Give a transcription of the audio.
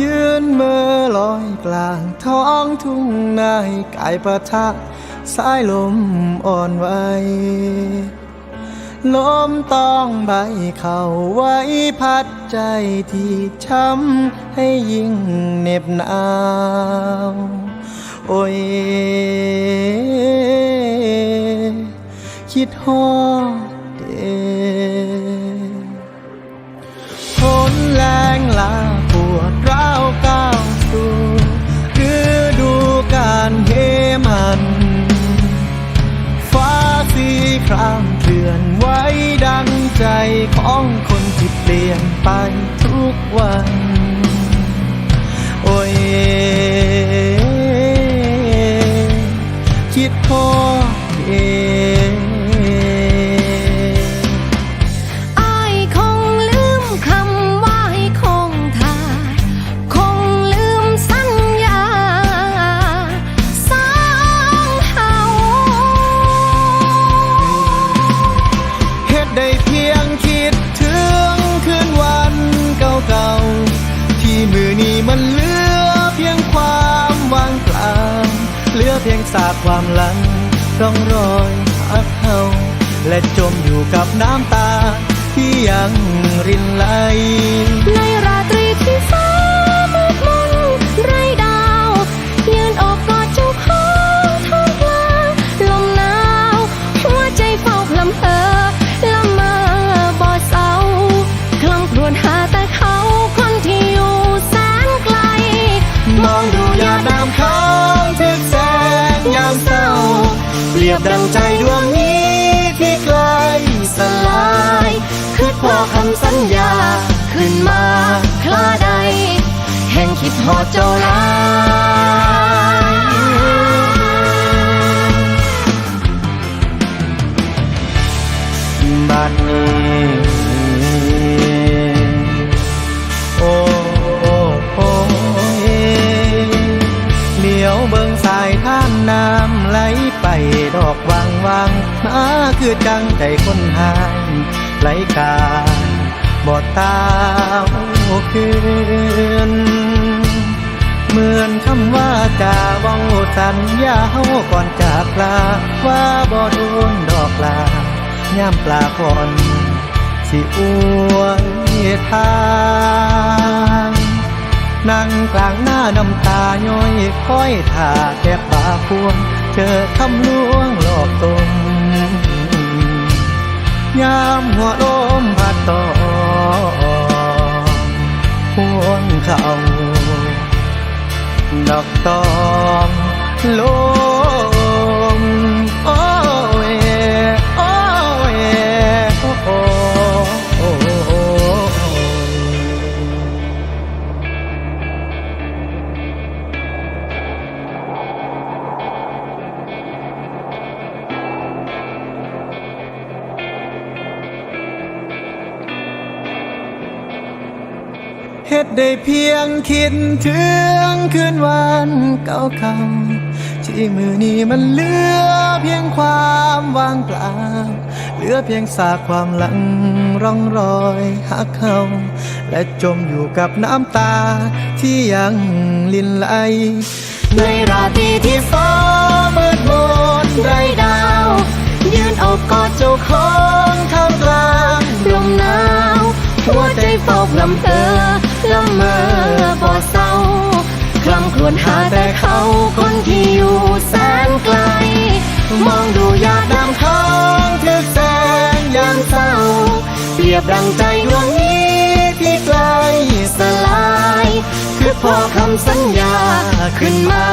ยืนเมื่อลอยกลางท้องทุ่งนาให้กายประทะสายลมอ่อนไหวลมต้องใบเข่าไว้พัดใจที่ช้ำให้ยิ่งเหน็บหนาว โอ้ย คิดฮอด ครางเคลื่อนไหวดังใจของคนที่เปลี่ยนไปทุกวัน โอ้ยคิดพอ เพียงสากความหลังร่องรอยอักเฮาและจมอยู่กับน้ำตาที่ยังรินไหลใน บดังใจดวงนี้ที่กล้สลายคือพอคำสัญญา ขึ้นมาคลาใด แห่งคิดหอดเจ้าลายบัดนี้โอ้โอ้โอ้เอ้เลี้ยวเบิ่งสายท่านน้ำไหลไป คือจังใจคนหายไหลกาบอดตาคืนเหมือนคำว่าจาเวังสัญญาเฮาก่อนจากลาว่าบ่โดนดอกลาย่มปลาก่อนสิอวยทางนั่งกลางหน้าน้ำตาย้อยคอยท่าแทบปาพวงเจอคำลวงหลอกตน ยามหัวลมพัดต่อพวงเขาดอกตอมลม เฮ็ดได้เพียงคิดถึงคืนวันเก่าๆที่มือนี้มันเหลือเพียงความว่างเปล่า เหลือเพียงสากความหลังร่องรอยหักเขาและจมอยู่กับน้ำตาที่ยังลินไหล ในราตรีที่ฟ้ามืดมนไรดาว ยืนอกกอดเจ้าของท่ามกลางลมหนาว หัวใจเฝ้าพลำเพอ เมอบ่เศร้าคลำครวญหาแต่เขาคนที่อยู่แสนไกล มองดูหยาดน้ำค้างเธอแสนยามเศร้า เปรียบดังใจดวงนี้ที่ไกลสลาย คือพอคำสัญญาขึ้นมา